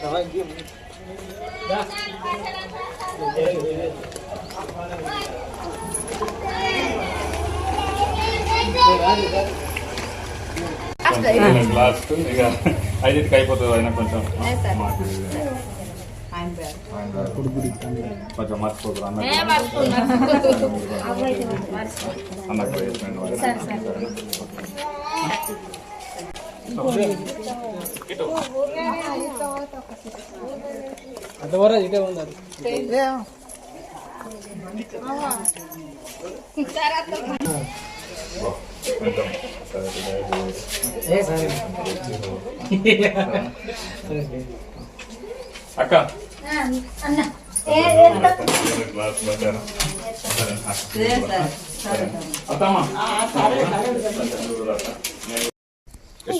Terima kasih. అంతవరకు ఇదే ఉండాలి అక్క. గ్లాస్ అత్తమ్మా.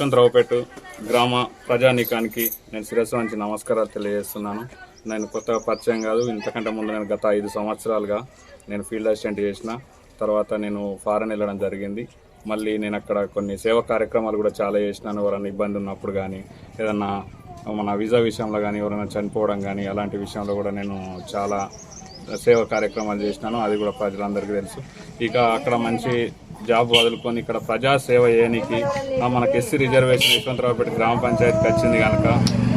యశ్వంతరావుపేట గ్రామ ప్రజానీకానికి నేను శిరస్సు వంచి నమస్కారాలు తెలియజేస్తున్నాను. నేను కొత్తగా పరిచయం కాదు. ఇంతకంటే ముందు నేను గత ఐదు సంవత్సరాలుగా నేను ఫీల్డ్ అసిస్టెంట్ చేసిన తర్వాత నేను ఫారెన్ వెళ్ళడం జరిగింది. మళ్ళీ నేను అక్కడ కొన్ని సేవా కార్యక్రమాలు కూడా చాలా చేసినాను. ఎవరైనా ఇబ్బంది ఉన్నప్పుడు కానీ ఏదన్నా మన వీసా విషయంలో కానీ ఎవరైనా చనిపోవడం కానీ అలాంటి విషయంలో కూడా నేను చాలా సేవ కార్యక్రమాలు చేసినాను. అది కూడా ప్రజలందరికీ తెలుసు. ఇక అక్కడ మంచి జాబ్ వదులుకొని ఇక్కడ ప్రజాసేవ చేయడానికి మనకి ఎస్సీ రిజర్వేషన్ యశ్వంతరావుపేట గ్రామ పంచాయతీకి వచ్చింది కనుక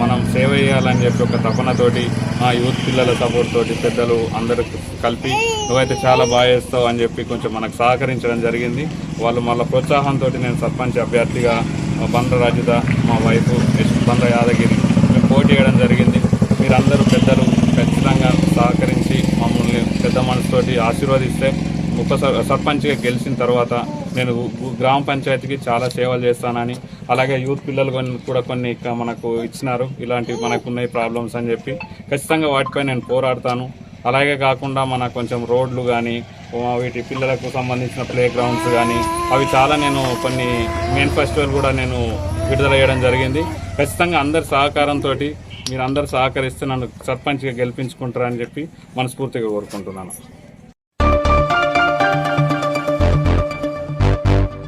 మనం సేవ చేయాలని చెప్పి ఒక తపనతోటి మా యూత్ పిల్లల సపోర్ట్ తోటి పెద్దలు అందరూ కలిపి నువ్వైతే చాలా బాగా చేస్తావు అని చెప్పి కొంచెం మనకు సహకరించడం జరిగింది. వాళ్ళు మళ్ళీ ప్రోత్సాహంతో నేను సర్పంచ్ అభ్యర్థిగా మా బండ్ర మా వైఫ్ యశ్ బండ్ర యాదగిరి మేము పోటీ చేయడం జరిగింది. మీరందరూ పెద్దలు ఖచ్చితంగా సహకరించి మమ్మల్ని పెద్ద మనసుతోటి ఆశీర్వదిస్తే ఉప సర్పంచ్గా గెలిచిన తర్వాత నేను గ్రామ పంచాయతీకి చాలా సేవలు చేస్తానని అలాగే యూత్ పిల్లలు కొన్ని కూడా కొన్ని మనకు ఇచ్చినారు. ఇలాంటివి మనకు ఉన్నాయి ప్రాబ్లమ్స్ అని చెప్పి ఖచ్చితంగా వాటిపై నేను పోరాడతాను. అలాగే కాకుండా మన కొంచెం రోడ్లు కానీ వీటి పిల్లలకు సంబంధించిన ప్లే గ్రౌండ్స్ కానీ అవి చాలా నేను కొన్ని మేనిఫెస్టోలు కూడా నేను విడుదల చేయడం జరిగింది. ఖచ్చితంగా అందరి సహకారంతో మీరు అందరు సహకరిస్తే నన్ను సర్పంచ్గా గెలిపించుకుంటారని చెప్పి మనస్ఫూర్తిగా కోరుకుంటున్నాను.